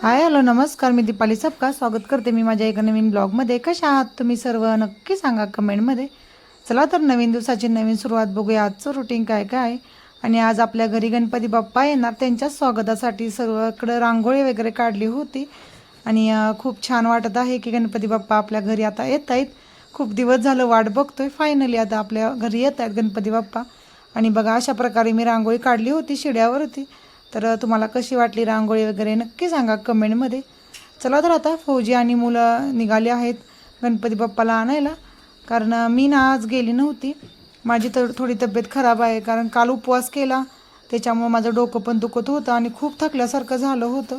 Hi hello नमस्कार मी दीपाली सबका स्वागत करते मी माझ्या एका नवीन ब्लॉगमध्ये. कशा आहात तुम्ही सर्व? नक्की सांगा कमेंटमध्ये. चला तर नवीन दिवसाची नवीन सुरुवात बघूया. आजचं रुटीन काय काय? आहे आणि आज आपल्या घरी गणपती बाप्पा येणार. त्यांच्या स्वागतासाठी सर्वकडं रांगोळी वगैरे काढली होती. आणि खूप छान वाटत आहे की गणपती बाप्पा आपल्या घरी आता येत आहेत. खूप दिवस झालं वाट बघतोय. फायनली आता आपल्या घरी येत आहेत गणपती बाप्पा. आणि बघा अशा प्रकारे मी रांगोळी काढली होती शिड्यावरती. तर तुम्हाला कशी वाटली रांगोळी वगैरे नक्की सांगा कमेंटमध्ये. चला तर आता फौजी आणि मुलं निघाली आहेत गणपती बाप्पाला आणायला. कारण मी ना आज गेली नव्हती. माझी तर थोडी तब्येत खराब आहे कारण काल उपवास केला. त्याच्यामुळं माझं डोकं पण दुखत होतं आणि खूप थकल्यासारखं झालं होतं.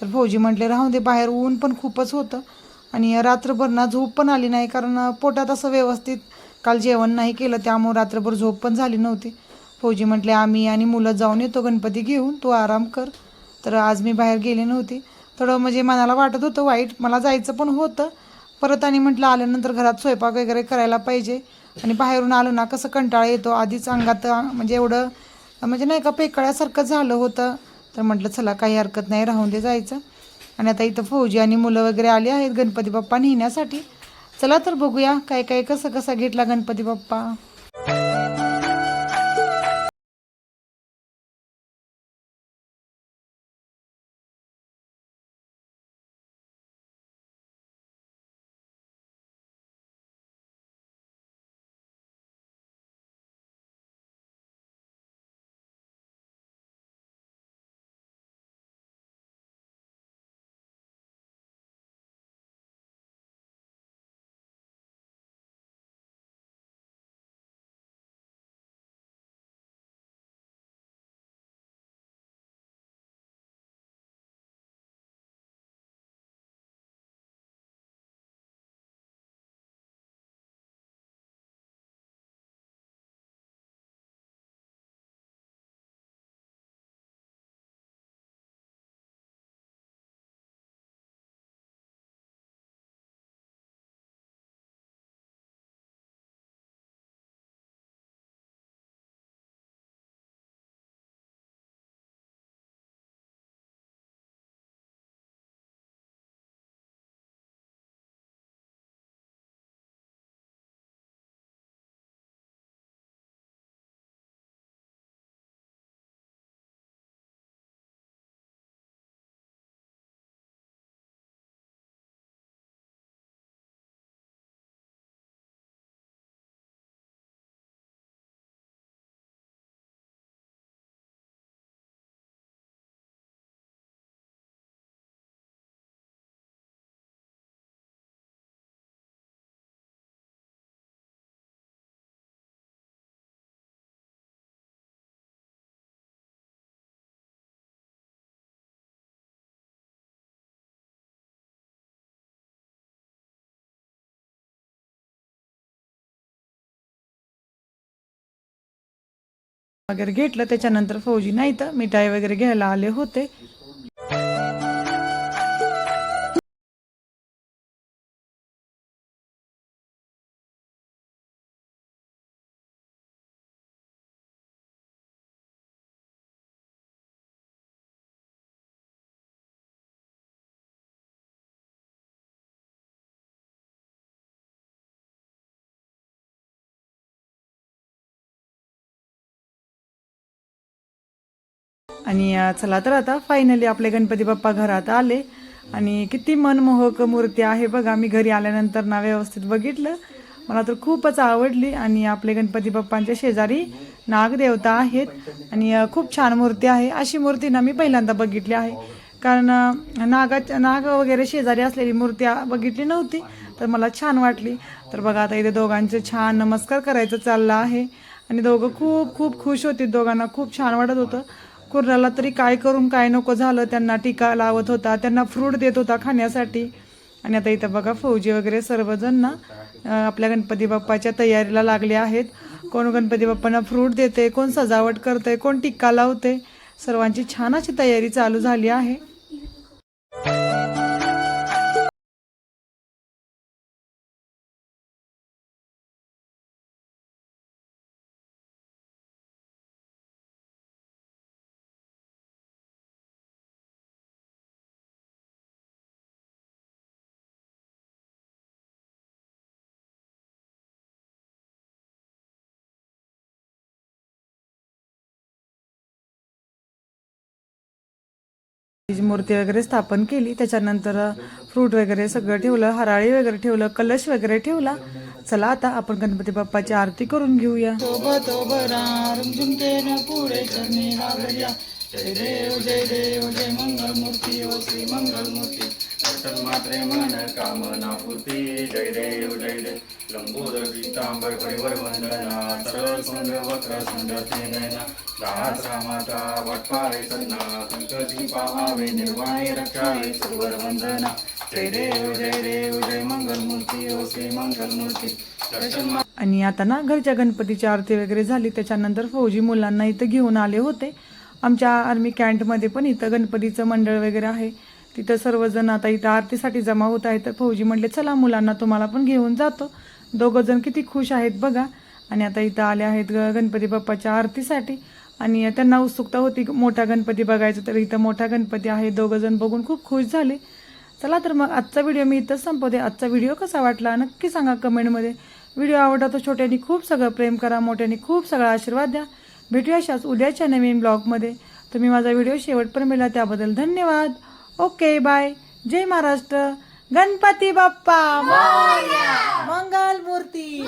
तर फौजी म्हटले राहू दे बाहेर ऊन पण खूपच होतं. आणि रात्रभर ना झोप पण आली नाही कारण पोटात असं व्यवस्थित काल जेवण नाही केलं. त्यामुळं रात्रभर झोप पण झाली नव्हती. फौजी म्हटले आम्ही आणि मुलं जाऊन येतो गणपती घेऊन. तू आराम कर. तर आज मी बाहेर गेली नव्हती. थोडं म्हणजे मनाला वाटत होतं वाईट मला जायचं पण होतं. परत आणि म्हटलं आल्यानंतर घरात स्वयंपाक वगैरे करायला पाहिजे. आणि बाहेरून आलं ना कसं कंटाळा येतो. आधीच अंगात म्हणजे एवढं म्हणजे नाही का पेकळ्यासारखं झालं होतं. तर म्हटलं चला काही हरकत नाही राहून दे जायचं. आणि आता इथं फौजी आणि मुलं वगैरे आली आहेत गणपती बाप्पा नेण्यासाठी. चला तर बघूया काय काय कसं कसा घेतला गणपती बाप्पा. वगैरे घेतलं त्याच्यानंतर फौजी नाही तर मिठाई वगैरे घ्यायला आले होते. आणि चला तर आता फायनली आपले गणपती बाप्पा घरात आले. आणि किती मनमोहक मूर्ती आहे बघा. मी घरी आल्यानंतर ना व्यवस्थित बघितलं. मला तर खूपच आवडली. आणि आपले गणपती बाप्पांच्या शेजारी नागदेवता आहेत. आणि खूप छान मूर्ती आहे. अशी मूर्ती ना मी पहिल्यांदा बघितली आहे. कारण नागाच्या नाग वगैरे शेजारी असलेली मूर्ती बघितली नव्हती. तर मला छान वाटली. तर बघा आता इथे दोघांचे छान नमस्कार करायचं चाललं आहे. आणि दोघं खूप खूप खुश होती. दोघांना खूप छान वाटत होतं. कुर्राला तरी काय करून काय नको झालं त्यांना टीका लावत होता त्यांना फ्रूट देत होता खाण्यासाठी. आणि आता इथं बघा फौजी वगैरे सर्वजण ना आपल्या गणपती बाप्पाच्या तयारीला लागले आहेत. कोण गणपती बाप्पांना फ्रूट देते कोण सजावट करते कोण टिक्का लावते सर्वांची छान अशी तयारी चालू झाली आहे. मूर्ती वगैरे स्थापन केली त्याच्यानंतर फ्रूट वगैरे सगळं ठेवलं हराळी वगैरे ठेवलं कलश वगैरे ठेवला. चला आता आपण गणपती बाप्पाची आरती करून घेऊया. पुढे चरणी दर्शन मात्रे मन कामना पूर्ती जय देव जय देव लंबोदर पीतांबर परिवर वंदना सरळ सुंदर वक्र सुंदर ते नयना दास रामाचा वटपाळे सन्ना संकटी पाहावे निर्वाणे रक्षावे सुवर वंदना जय देव जय देव जय मंगल मूर्ती ओ श्री मंगल मूर्ती दर्शन आणि आता ना घरच्या गणपतीची आरती वगैरे झाली त्याच्यानंतर फौजी मुलांना इथं घेऊन आले होते. आमच्या आर्मी कॅन्टमध्ये पण इथं गणपतीचं मंडळ वगैरे आहे. तिथं सर्वजण आता इथं आरतीसाठी जमा होत आहेत. तर फौजी म्हणले चला मुलांना तुम्हाला पण घेऊन जातो. दोघं जण किती खुश आहेत बघा. आणि आता इथं आले आहेत ग- गणपती बाप्पाच्या आरतीसाठी. आणि त्यांना उत्सुकता होती मोठा गणपती बघायचा. तर इथं मोठा गणपती आहे. दोघं जण बघून खूप खुश झाले. चला तर मग आजचा व्हिडिओ मी इथंच संपवते. आजचा व्हिडिओ कसा वाटला नक्की सांगा कमेंटमध्ये. व्हिडिओ आवडला तर छोट्यानी खूप सगळं प्रेम करा मोठ्याने खूप सगळा आशीर्वाद द्या. भेटूया अशाच उद्याच्या नवीन ब्लॉगमध्ये. तुम्ही माझा व्हिडिओ शेवटपर्यंत मिळाला त्याबद्दल धन्यवाद. Okay bye. जय महाराष्ट्र. गणपती बाप्पा. मंगल मूर्ती